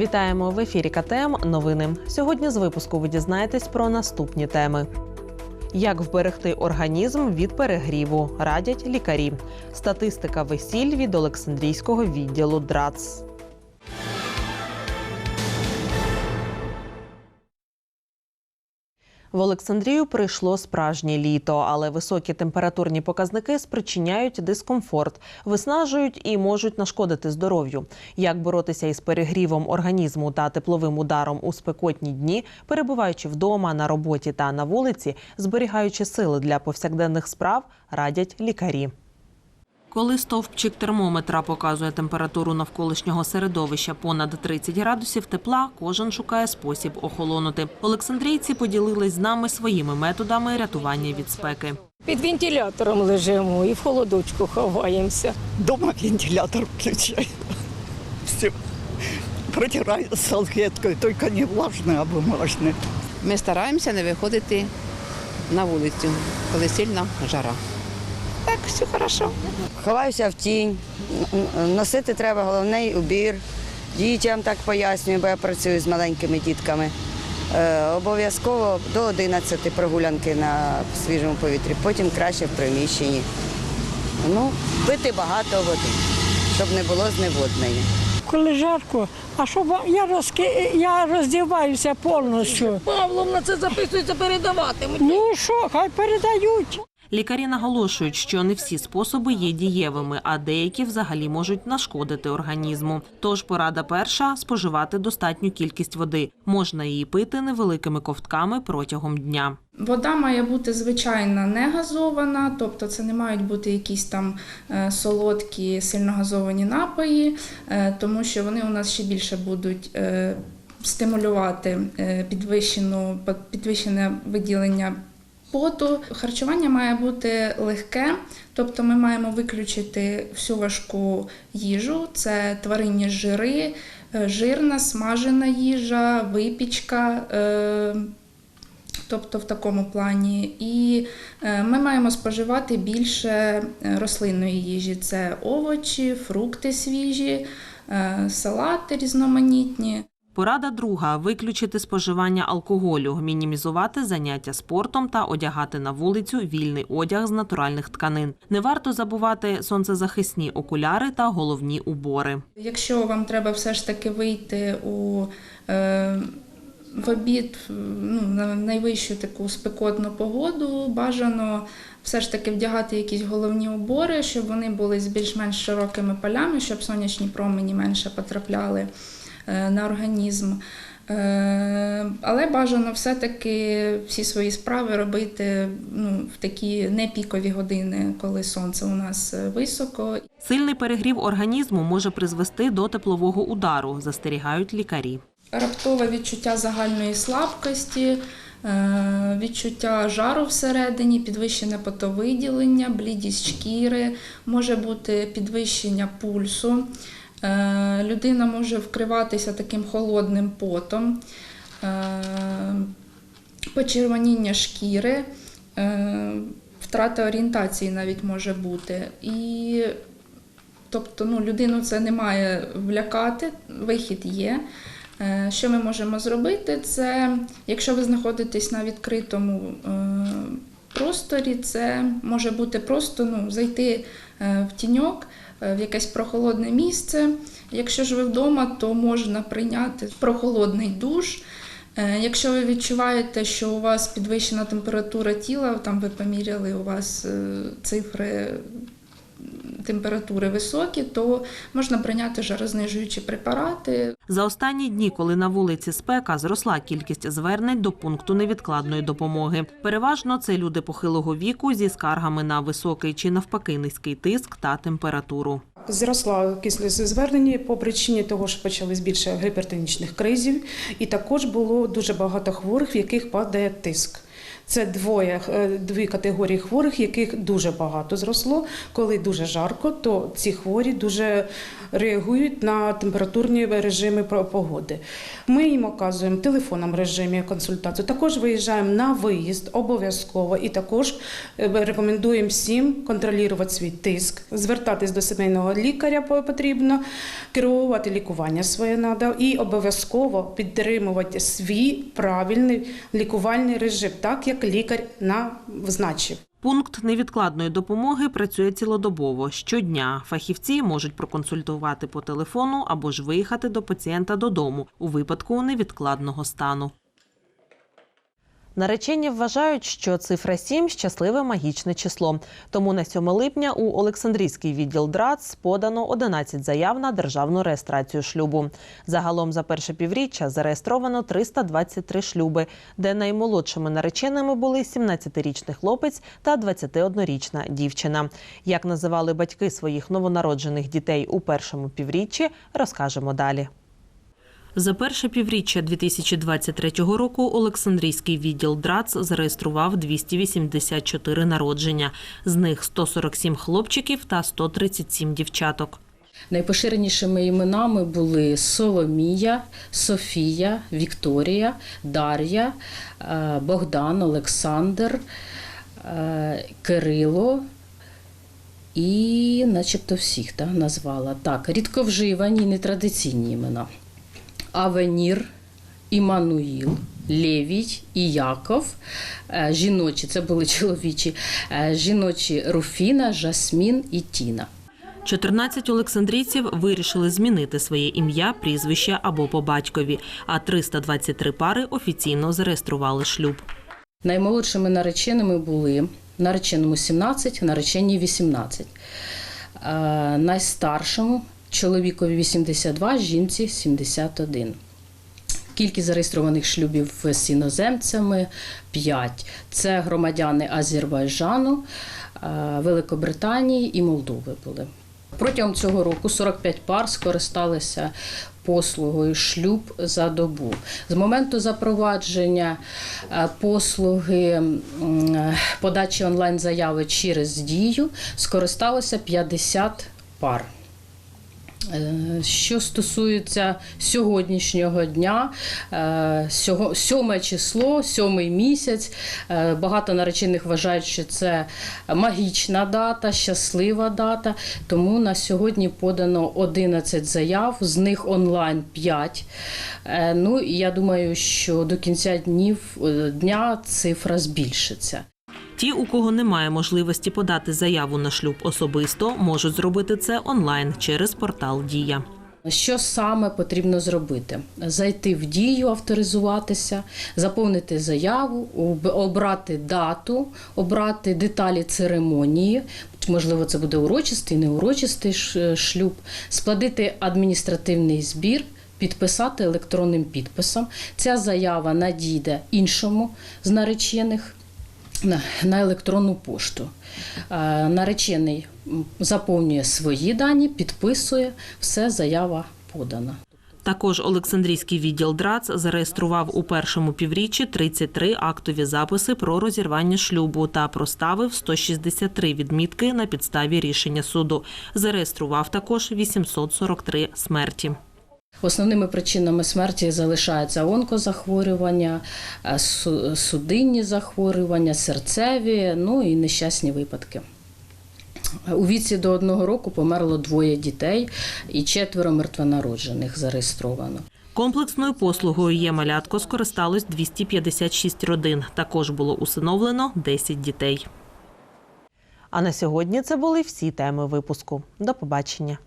Вітаємо в ефірі КТМ. Новини. Сьогодні з випуску ви дізнаєтесь про наступні теми. Як вберегти організм від перегріву, радять лікарі. Статистика весіль від Олександрійського відділу ДРАЦ. В Олександрію прийшло справжнє літо, але високі температурні показники спричиняють дискомфорт, виснажують і можуть нашкодити здоров'ю. Як боротися із перегрівом організму та тепловим ударом у спекотні дні, перебуваючи вдома, на роботі та на вулиці, зберігаючи сили для повсякденних справ, радять лікарі. Коли стовпчик термометра показує температуру навколишнього середовища понад 30 градусів тепла, кожен шукає спосіб охолонути. Олександрійці поділились з нами своїми методами рятування від спеки. Під вентилятором лежимо і в холодочку ховаємося. Дома вентилятор включаю. Все. Протираю салфеткою, тільки не влажне, а бумажне. Ми стараємося не виходити на вулицю, коли сильна жара. Так, все хорошо. Ховаюся в тінь. Носити треба головний убір. Дітям так пояснюю, бо я працюю з маленькими дітками. Е, обов'язково до 11 прогулянки на свіжому повітрі, потім краще в приміщенні. Ну, пити багато води, щоб не було зневоднення. Коли жарко, а що я розки... я роздіваюся повністю. Павловна, це записується передавати. Ну що, хай передають. Лікарі наголошують, що не всі способи є дієвими, а деякі взагалі можуть нашкодити організму. Тож порада перша споживати достатню кількість води. Можна її пити невеликими ковтками протягом дня. Вода має бути звичайна не газована, тобто це не мають бути якісь там е, солодкі, сильно газовані напої, е, тому що вони у нас ще більше будуть е, стимулювати підвищене виділення поту. Харчування має бути легке, тобто ми маємо виключити всю важку їжу, це тваринні жири, е, жирна, смажена їжа, випічка. е, Тобто в такому плані. І е, ми маємо споживати більше рослинної їжі: це овочі, фрукти свіжі, салати різноманітні. Порада друга виключити споживання алкоголю, мінімізувати заняття спортом та одягати на вулицю вільний одяг з натуральних тканин. Не варто забувати сонцезахисні окуляри та головні убори. Якщо вам треба все ж таки вийти у е, в обід ну, на найвищу таку спекотну погоду, бажано все ж таки вдягати якісь головні убори, щоб вони були з більш-менш широкими полями, щоб сонячні промені менше потрапляли на організм. Е, Але бажано все-таки всі свої справи робити ну, в такі непікові години, коли сонце у нас е, високо. Сильний перегрів організму може призвести до теплового удару, застерігають лікарі. Раптове відчуття загальної слабкості, е, відчуття жару всередині, підвищене потовиділення, блідість шкіри, може бути підвищення пульсу. Е, Людина може вкриватися таким холодним потом, е, почервоніння шкіри, е, втрата орієнтації навіть може бути. І Тобто ну, людину це не має влякати, вихід є. Що ми можемо зробити? Це, якщо ви знаходитесь на відкритому просторі, це може бути просто ну, зайти е, в тіньок, е, в якесь прохолодне місце. Якщо ж ви вдома, то можна прийняти прохолодний душ. Е, Якщо ви відчуваєте, що у вас підвищена температура тіла, там ви поміряли у вас цифри температури високі, то можна прийняти жарознижуючі препарати. За останні дні, коли на вулиці спека, зросла кількість звернень до пункту невідкладної допомоги. Переважно це люди похилого віку зі скаргами на високий чи навпаки низький тиск та температуру. Зросла кількість звернень по причині того, що почались більше гіпертонічних кризів, і також було дуже багато хворих, в яких падає тиск. Це двоє е, дві категорії хворих, яких дуже багато зросло. Коли дуже жарко, то ці хворі дуже реагують на температурні режими погоди. Ми їм оказуємо в телефонному режимі консультацію. Також виїжджаємо на виїзд обов'язково і також е, рекомендуємо всім контролювати свій тиск, звертатись до сімейного лікаря по- потрібно, керувати лікування своє надо і обов'язково підтримувати свій правильний лікувальний режим, так як лікар назначив. Пункт невідкладної допомоги працює цілодобово. Щодня фахівці можуть проконсультувати по телефону або ж виїхати до пацієнта додому у випадку невідкладного стану. Наречені вважають, що цифра 7 – щасливе магічне число. Тому на 7 липня у Олександрійський відділ ДРАЦ подано 11 заяв на державну реєстрацію шлюбу. Загалом за перше півріччя зареєстровано 323 шлюби, де наймолодшими нареченими були 17-річний хлопець та 21-річна дівчина. Як називали батьки своїх новонароджених дітей у першому півріччі, розкажемо далі. За перше півріччя 2023 року Олександрійський відділ ДРАЦ зареєстрував 284 народження. З них 147 хлопчиків та 137 дівчаток. Найпоширенішими іменами були Соломія, Софія, Вікторія, Дар'я, е, Богдан, Олександр, е, Кирило. І начебто всіх так, назвала. Так, рідковживані, нетрадиційні імена. Авенір, Імануїл, Левій і Яков. Е, Жіночі, це були чоловічі, е, жіночі Руфіна, Жасмін і Тіна. 14 олександрійців вирішили змінити своє ім'я, прізвище або по батькові, а 323 пари офіційно зареєстрували шлюб. Наймолодшими нареченими були нареченому 17, нареченій 18. Е, Найстаршому чоловікові 82, жінці 71. Кількість зареєстрованих шлюбів з іноземцями 5. Це громадяни Азербайджану, е, Великобританії і Молдови були. Протягом цього року 45 пар скористалися послугою шлюб за добу. З моменту запровадження е, послуги е, подачі онлайн-заяви через дію скористалося 50 пар. Е, Що стосується сьогоднішнього дня, е, сьоме число, сьомий місяць. е, Багато наречених вважають, що це магічна дата, щаслива дата. Тому на сьогодні подано 11 заяв, з них онлайн 5. Е, Ну і я думаю, що до кінця днів дня цифра збільшиться. Ті, у кого немає можливості подати заяву на шлюб особисто, можуть зробити це онлайн через портал Дія. Що саме потрібно зробити? Зайти в дію, авторизуватися, заповнити заяву, обрати дату, обрати деталі церемонії. Можливо, це буде урочистий, неурочистий шлюб, складити адміністративний збір. Підписати електронним підписом. Ця заява надійде іншому з наречених на, електронну пошту. Наречений заповнює свої дані, підписує, все, заява подана. Також Олександрійський відділ ДРАЦ зареєстрував у першому півріччі 33 актові записи про розірвання шлюбу та проставив 163 відмітки на підставі рішення суду. Зареєстрував також 843 смерті. Основними причинами смерті залишаються онкозахворювання, е, судинні захворювання, серцеві, ну і нещасні випадки. У віці до одного року померло двоє дітей і четверо мертвонароджених зареєстровано. Комплексною послугою є малятко скористалось 256 родин. Також було усиновлено 10 дітей. А на сьогодні це були всі теми випуску. До побачення.